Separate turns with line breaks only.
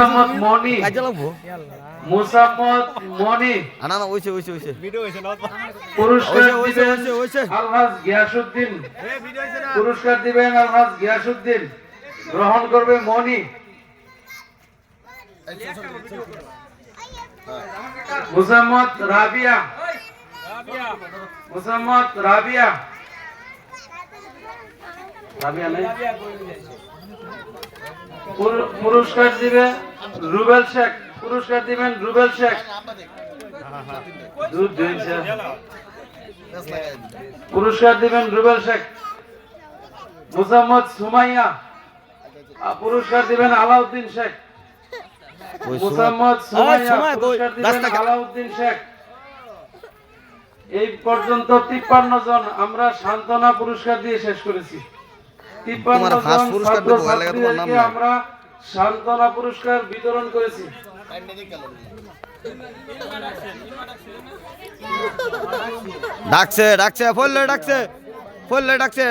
মুসাম্মদ মনি। মুসাম্মদ মনি।
আনা না ওইছে ওইছে ওইছে ভিডিও হইছে না?
পুরস্কার
ওইছে, ওইছে,
দিবেন
ওইছে।
আলহাজ গিয়াসুদ্দিন পুরস্কার দিবেন আলহাজ গিয়াসুদ্দিন গ্রহণ করবে মনি। মুসাম্মদ রাবিয়া। মুসাম্মদ রাবিয়া। রাবিয়া নেই। পুরস্কার দিবে রুবেল শেখ পুরস্কার দিবেন রুবেল শেখ। পুরস্কার দিবেন রুবেল শেখ। মুসাম্মদ সুমাইয়া পুরস্কার দিবেন আলাউদ্দিন শেখ। মুসাম্মদ
এই,
সুমাইয়া পুরস্কার দিবেন আলাউদ্দিন শেখ। এই পর্যন্ত তিপ্পান্ন জন আমরা সান্ত্বনা পুরস্কার দিয়ে শেষ করেছি। তিপ্পান্ন জন ছাত্রছাত্রীদেরকে
নাই।
আমরা সান্ত্বনা পুরস্কার বিতরণ করেছি।
ডাকছে ডাকছে ফললে ডাকছে ফললে ডাকছে।